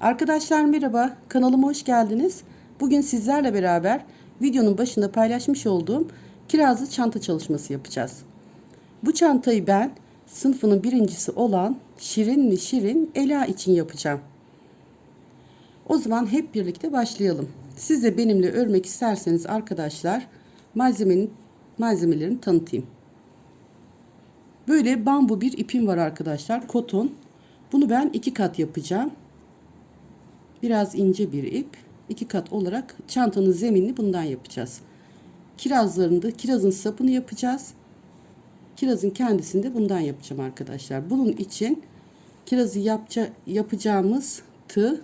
Arkadaşlar merhaba, kanalıma hoş geldiniz. Bugün sizlerle beraber videonun başında paylaşmış olduğum kirazlı çanta çalışması yapacağız. Bu çantayı ben sınıfının birincisi olan Şirinli Şirin Ela için yapacağım. O zaman hep birlikte başlayalım. Siz de benimle örmek isterseniz arkadaşlar malzemenin malzemelerini tanıtayım. Böyle bambu bir ipim var arkadaşlar. Koton. Bunu ben iki kat yapacağım. Biraz ince bir ip. iki kat olarak çantanın zeminini bundan yapacağız. Kirazlarında kirazın sapını yapacağız. Kirazın kendisini de bundan yapacağım arkadaşlar. Bunun için kirazı yapça, yapacağımız tığ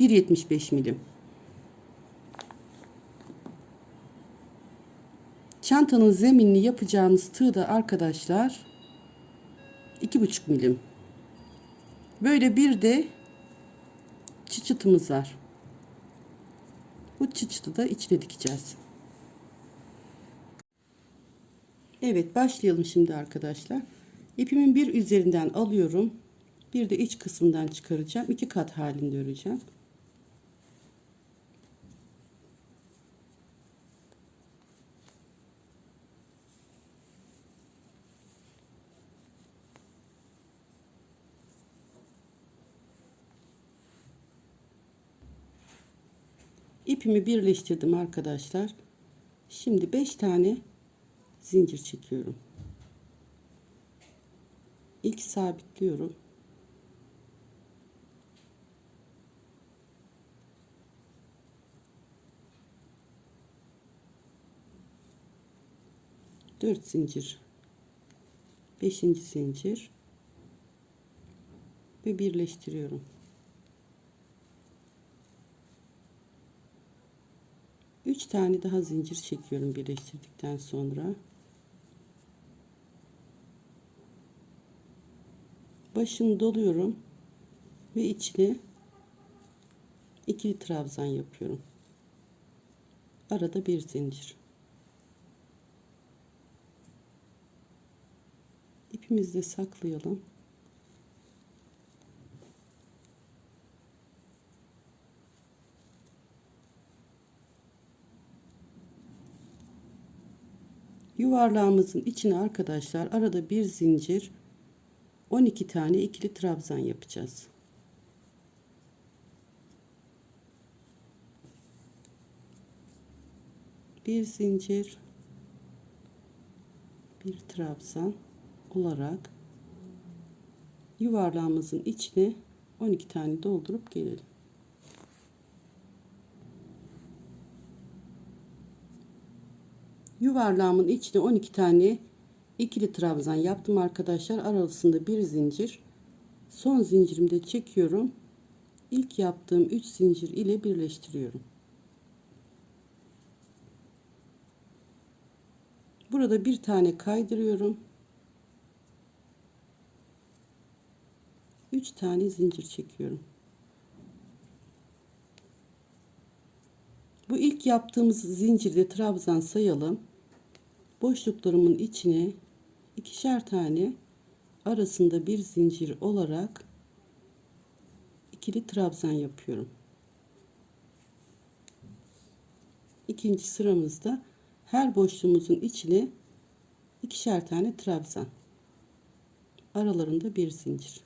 1.75 milim. Çantanın zeminini yapacağımız tığ da arkadaşlar 2,5 milim. Böyle bir de çıçıtımız var. Bu çıçıtı da içine dikeceğiz. Evet başlayalım şimdi arkadaşlar. İpimin bir üzerinden alıyorum. Bir de iç kısmından çıkaracağım. iki kat halinde öreceğim. İpimi birleştirdim arkadaşlar. Şimdi 5 tane zincir çekiyorum. İlk sabitliyorum. Dört zincir. Beşinci zincir. Ve birleştiriyorum. 3 tane daha zincir çekiyorum birleştirdikten sonra. Başını doluyorum ve içine ikili trabzan yapıyorum. Arada bir zincir. İpimizi de saklayalım. Yuvarlağımızın içine arkadaşlar arada bir zincir 12 tane ikili trabzan yapacağız. Bir zincir bir trabzan olarak yuvarlağımızın içine 12 tane doldurup gelelim. Yuvarlağımın içine 12 tane ikili trabzan yaptım arkadaşlar. Arasında bir zincir. Son zincirimde çekiyorum. İlk yaptığım 3 zincir ile birleştiriyorum. Burada bir tane kaydırıyorum. 3 tane zincir çekiyorum. Bu ilk yaptığımız zincirde trabzan sayalım boşluklarımın içine ikişer tane arasında bir zincir olarak ikili trabzan yapıyorum. İkinci sıramızda her boşluğumuzun içine ikişer tane trabzan. Aralarında bir zincir.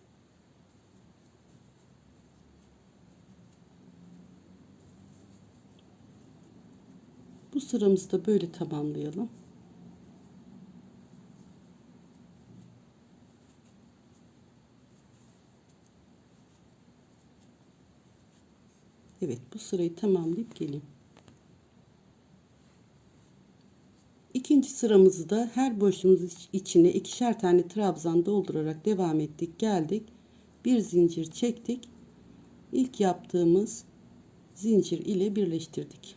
Bu sıramızı da böyle tamamlayalım. Evet bu sırayı tamamlayıp geleyim. İkinci sıramızı da her boşluğumuz içine ikişer tane trabzan doldurarak devam ettik. Geldik. Bir zincir çektik. İlk yaptığımız zincir ile birleştirdik.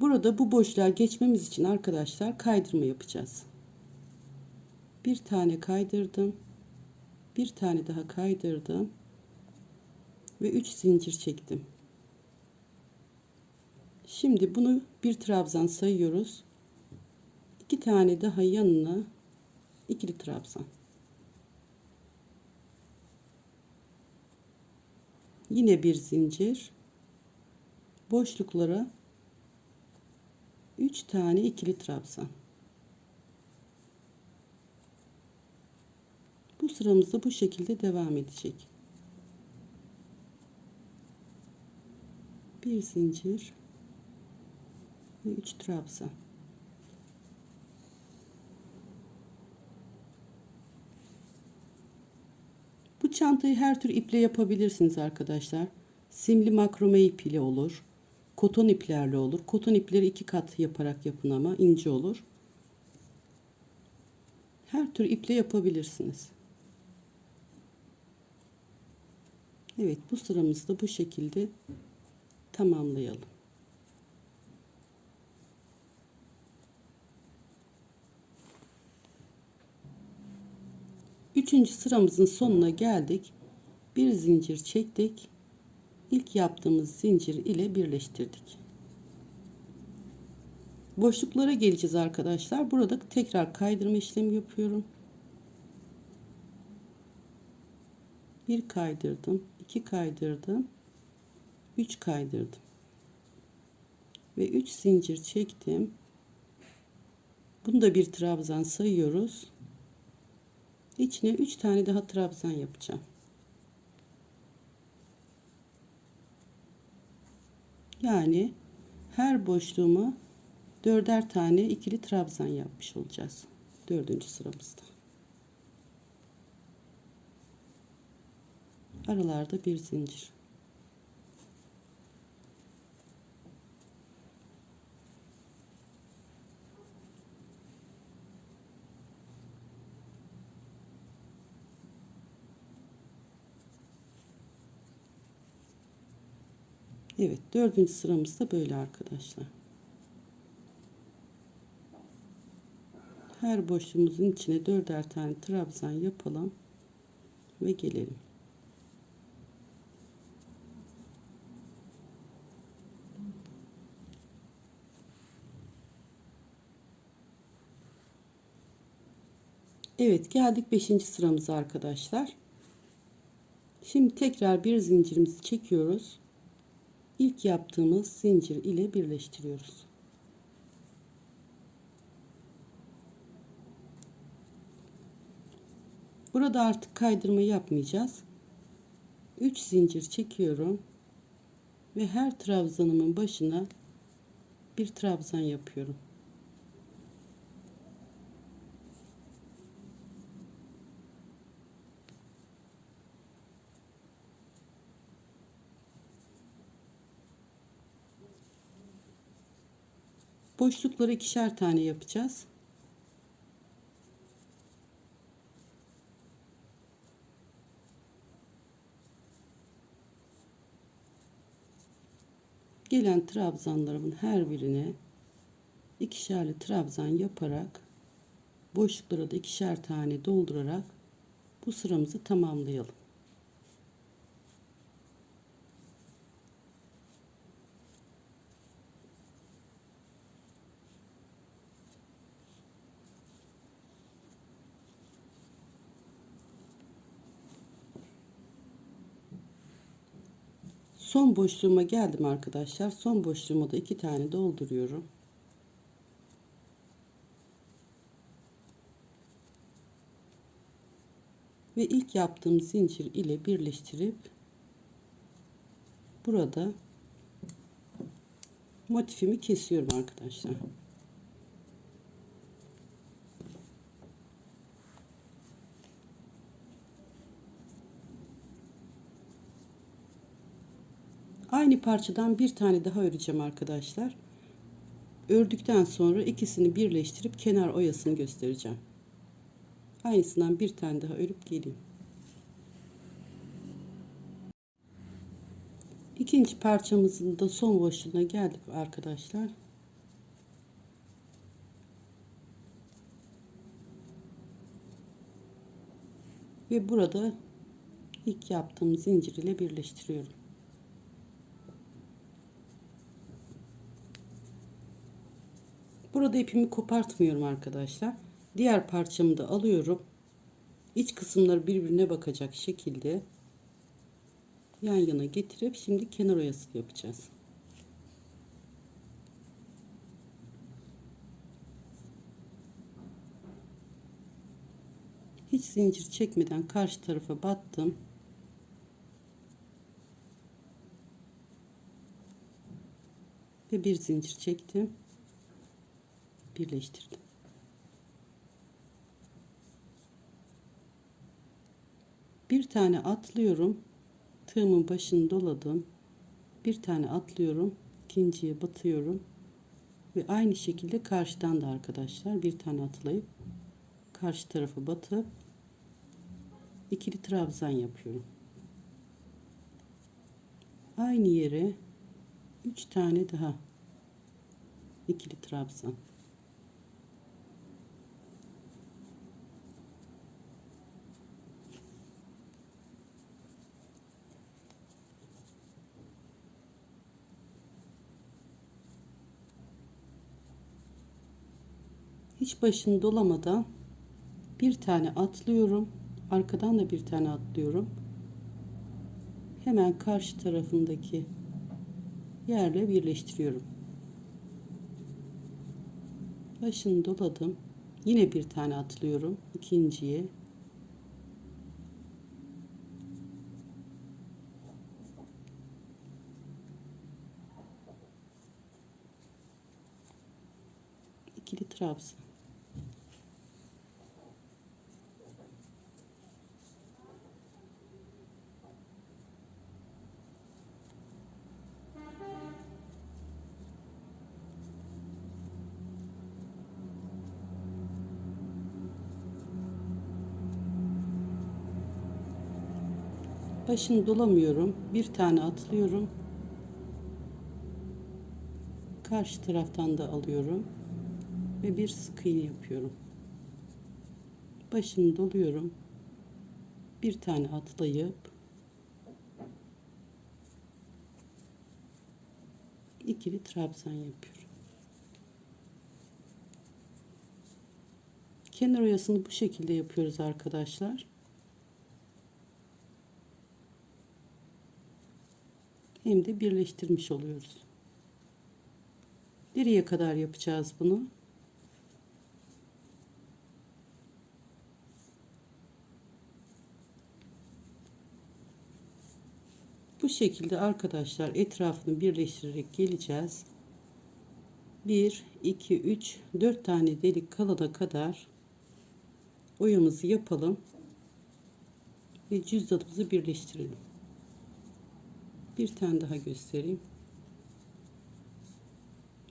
Burada bu boşluğa geçmemiz için arkadaşlar kaydırma yapacağız. Bir tane kaydırdım. Bir tane daha kaydırdım ve 3 zincir çektim. Şimdi bunu bir trabzan sayıyoruz. 2 tane daha yanına ikili trabzan. Yine bir zincir. Boşluklara 3 tane ikili trabzan. Bu sıramızda bu şekilde devam edecek. Bir zincir ve 3 trabzan. Bu çantayı her tür iple yapabilirsiniz arkadaşlar. Simli makrome ipiyle olur. Koton iplerle olur. Koton ipleri iki kat yaparak yapın ama ince olur. Her tür iple yapabilirsiniz. Evet bu sıramızı da bu şekilde tamamlayalım. Üçüncü sıramızın sonuna geldik. Bir zincir çektik. İlk yaptığımız zincir ile birleştirdik. Boşluklara geleceğiz arkadaşlar. Burada tekrar kaydırma işlemi yapıyorum. Bir kaydırdım, iki kaydırdım, üç kaydırdım ve üç zincir çektim. Bunu da bir trabzan sayıyoruz. İçine 3 tane daha trabzan yapacağım. Yani her boşluğuma dörder tane ikili trabzan yapmış olacağız. Dördüncü sıramızda. Aralarda bir zincir. Evet dördüncü sıramız da böyle arkadaşlar. Her boşluğumuzun içine dörder tane trabzan yapalım ve gelelim. Evet geldik 5. sıramıza arkadaşlar. Şimdi tekrar bir zincirimizi çekiyoruz. İlk yaptığımız zincir ile birleştiriyoruz. Burada artık kaydırma yapmayacağız. 3 zincir çekiyorum ve her trabzanımın başına bir trabzan yapıyorum. Boşlukları ikişer tane yapacağız. Gelen trabzanlarımın her birine ikişerli trabzan yaparak boşluklara da ikişer tane doldurarak bu sıramızı tamamlayalım. Son boşluğuma geldim arkadaşlar. Son boşluğuma da iki tane dolduruyorum. Ve ilk yaptığım zincir ile birleştirip burada motifimi kesiyorum arkadaşlar. Aynı parçadan bir tane daha öreceğim arkadaşlar. Ördükten sonra ikisini birleştirip kenar oyasını göstereceğim. Aynısından bir tane daha örüp geleyim. İkinci parçamızın da son boşluğuna geldik arkadaşlar. Ve burada ilk yaptığım zincir ile birleştiriyorum. Burada ipimi kopartmıyorum arkadaşlar. Diğer parçamı da alıyorum. İç kısımları birbirine bakacak şekilde yan yana getirip şimdi kenar oyası yapacağız. Hiç zincir çekmeden karşı tarafa battım. Ve bir zincir çektim. Birleştirdim. Bir tane atlıyorum. Tığımın başını doladım. Bir tane atlıyorum. ikinciye batıyorum. Ve aynı şekilde karşıdan da arkadaşlar bir tane atlayıp karşı tarafa batıp ikili trabzan yapıyorum. Aynı yere 3 tane daha ikili trabzan. Hiç başını dolamadan bir tane atlıyorum. Arkadan da bir tane atlıyorum. Hemen karşı tarafındaki yerle birleştiriyorum. Başını doladım. Yine bir tane atlıyorum. ikinciye. ikili trabzan. Başını dolamıyorum. Bir tane atlıyorum. Karşı taraftan da alıyorum. Ve bir sık iğne yapıyorum. Başını doluyorum. Bir tane atlayıp ikili trabzan yapıyorum. Kenar oyasını bu şekilde yapıyoruz arkadaşlar hem de birleştirmiş oluyoruz. Nereye kadar yapacağız bunu? Bu şekilde arkadaşlar etrafını birleştirerek geleceğiz. 1 2 3 4 tane delik kalana kadar oyamızı yapalım ve cüzdanımızı birleştirelim bir tane daha göstereyim.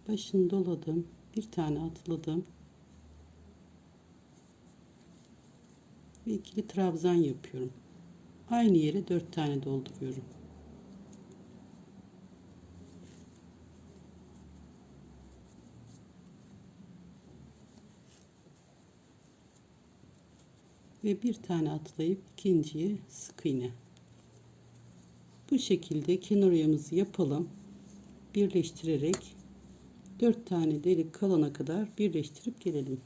Başını doladım. Bir tane atladım. Ve ikili trabzan yapıyorum. Aynı yere dört tane dolduruyorum. Ve bir tane atlayıp ikinciye sık iğne bu şekilde kenar oyamızı yapalım. Birleştirerek 4 tane delik kalana kadar birleştirip gelelim.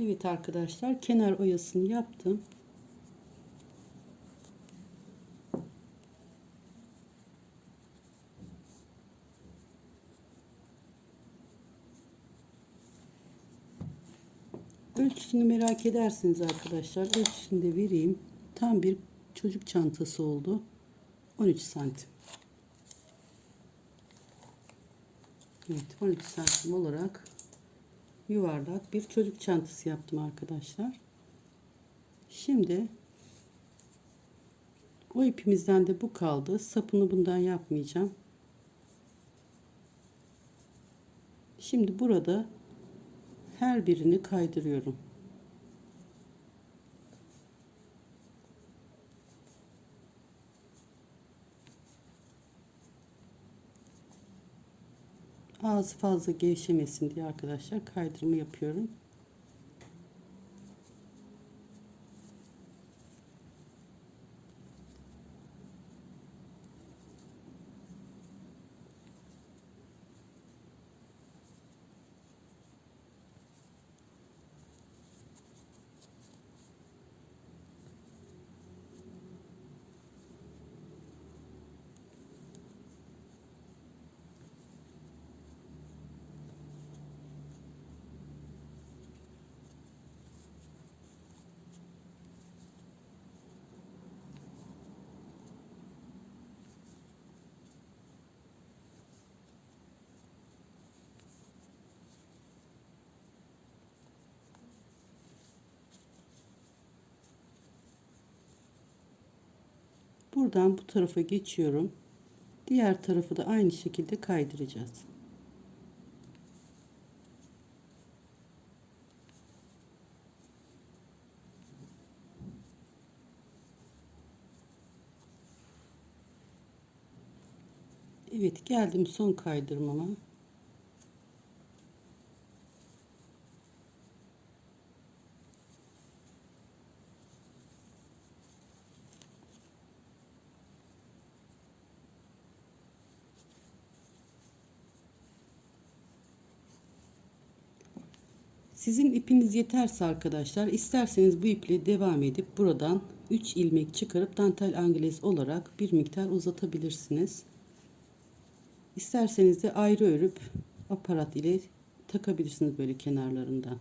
Evet arkadaşlar kenar oyasını yaptım. Ölçüsünü merak edersiniz arkadaşlar. Ölçüsünü de vereyim tam bir çocuk çantası oldu. 13 santim. Evet 13 santim olarak yuvarlak bir çocuk çantası yaptım arkadaşlar. Şimdi o ipimizden de bu kaldı. Sapını bundan yapmayacağım. Şimdi burada her birini kaydırıyorum. Ağzı fazla gevşemesin diye arkadaşlar kaydırma yapıyorum. Buradan bu tarafa geçiyorum. Diğer tarafı da aynı şekilde kaydıracağız. Evet geldim son kaydırmama. Sizin ipiniz yeterse arkadaşlar isterseniz bu iple devam edip buradan 3 ilmek çıkarıp dantel angles olarak bir miktar uzatabilirsiniz. İsterseniz de ayrı örüp aparat ile takabilirsiniz böyle kenarlarından.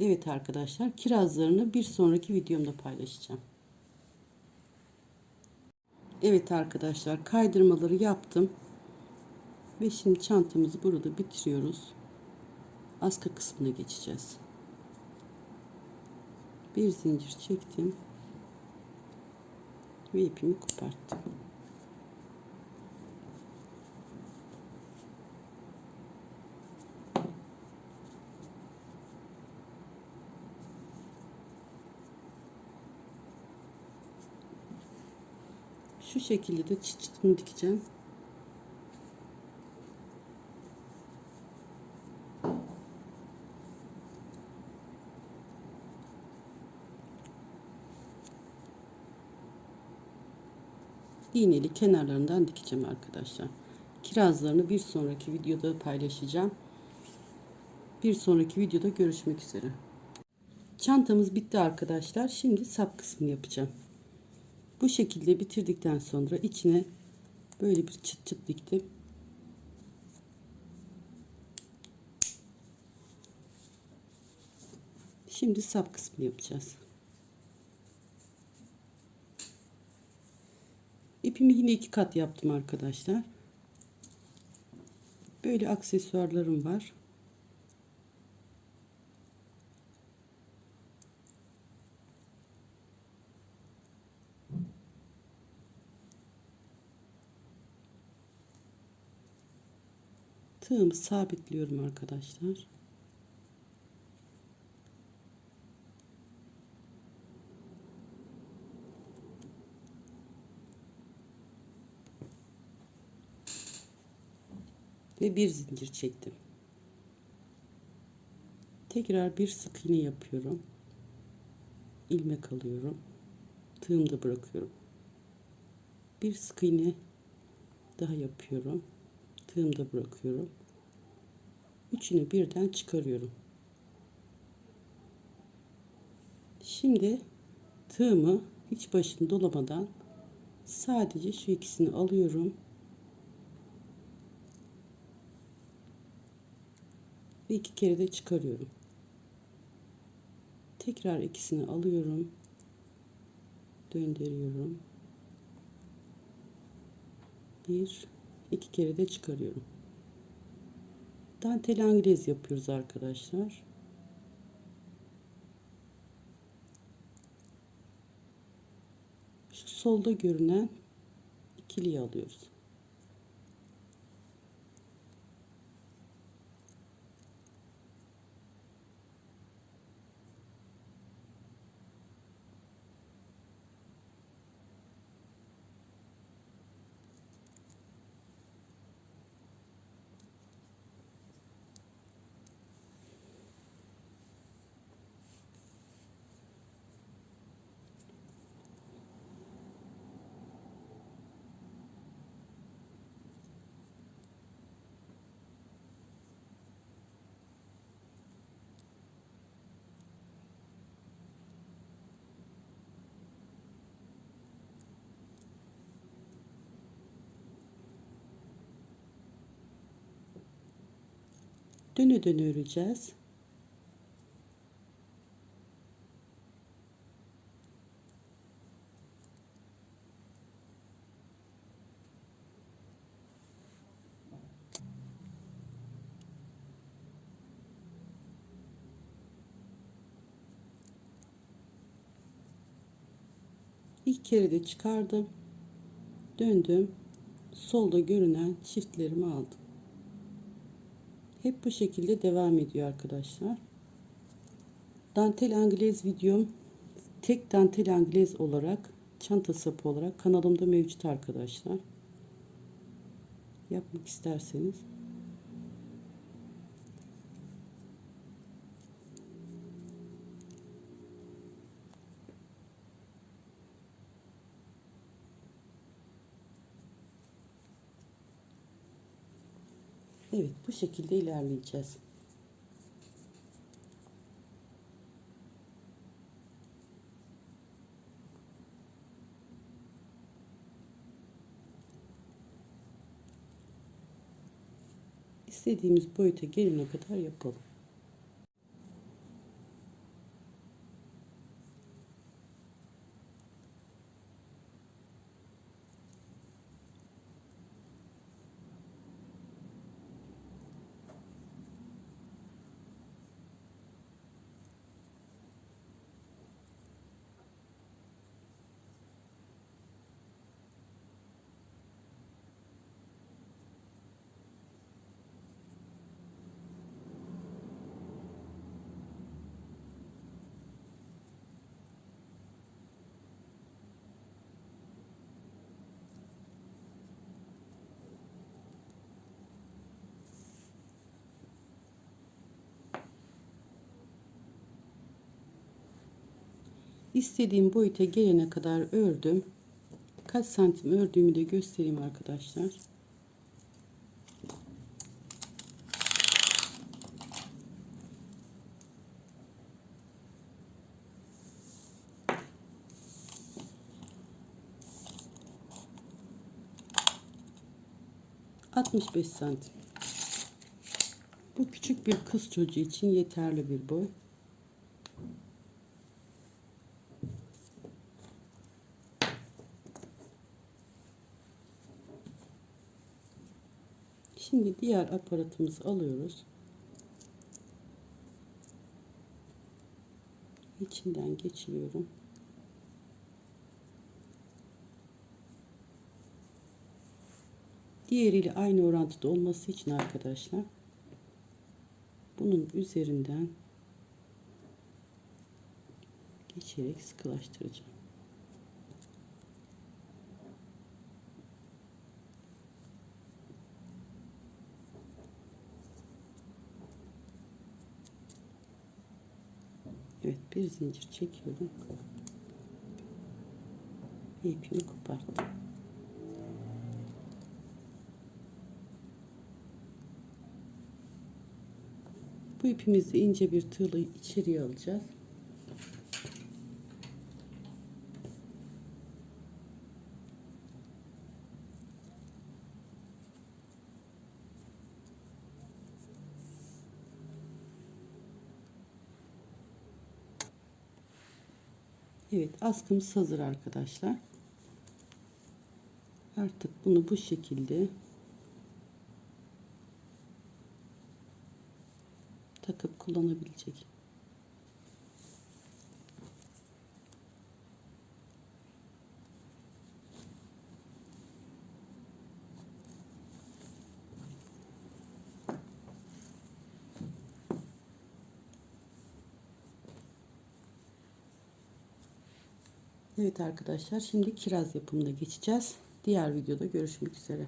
Evet arkadaşlar kirazlarını bir sonraki videomda paylaşacağım. Evet arkadaşlar kaydırmaları yaptım. Ve şimdi çantamızı burada bitiriyoruz. Aska kısmına geçeceğiz. Bir zincir çektim. Ve ipimi koparttım. Şu şekilde de çıt çıtını dikeceğim. İğneli kenarlarından dikeceğim arkadaşlar. Kirazlarını bir sonraki videoda paylaşacağım. Bir sonraki videoda görüşmek üzere. Çantamız bitti arkadaşlar. Şimdi sap kısmını yapacağım. Bu şekilde bitirdikten sonra içine böyle bir çıt çıt diktim. Şimdi sap kısmını yapacağız. İpimi yine iki kat yaptım arkadaşlar. Böyle aksesuarlarım var. Tığımı sabitliyorum arkadaşlar. Ve bir zincir çektim. Tekrar bir sık iğne yapıyorum. ilmek alıyorum. Tığımda bırakıyorum. Bir sık iğne daha yapıyorum. Tığımda bırakıyorum. Üçünü birden çıkarıyorum. Şimdi tığımı hiç başını dolamadan sadece şu ikisini alıyorum. Ve iki kere de çıkarıyorum. Tekrar ikisini alıyorum. Döndürüyorum. Bir, iki kere de çıkarıyorum. Dantel angrez yapıyoruz arkadaşlar. Şu solda görünen ikiliyi alıyoruz. Döne döne öreceğiz. İki kere de çıkardım. Döndüm. Solda görünen çiftlerimi aldım. Hep bu şekilde devam ediyor arkadaşlar. Dantel Anglez videom tek dantel Anglez olarak çanta sapı olarak kanalımda mevcut arkadaşlar. Yapmak isterseniz Evet bu şekilde ilerleyeceğiz. İstediğimiz boyuta gelene kadar yapalım. İstediğim boyuta gelene kadar ördüm. Kaç santim ördüğümü de göstereyim arkadaşlar. Altmış beş santim. Bu küçük bir kız çocuğu için yeterli bir boy. Şimdi diğer aparatımızı alıyoruz. İçinden geçiriyorum. Diğeriyle aynı orantıda olması için arkadaşlar bunun üzerinden geçerek sıkılaştıracağım. Evet bir zincir çekiyorum. İpimi koparttım. Bu ipimizi ince bir tığla içeriye alacağız. Evet askımız hazır arkadaşlar. Artık bunu bu şekilde takıp kullanabilecek. Evet arkadaşlar şimdi kiraz yapımına geçeceğiz. Diğer videoda görüşmek üzere.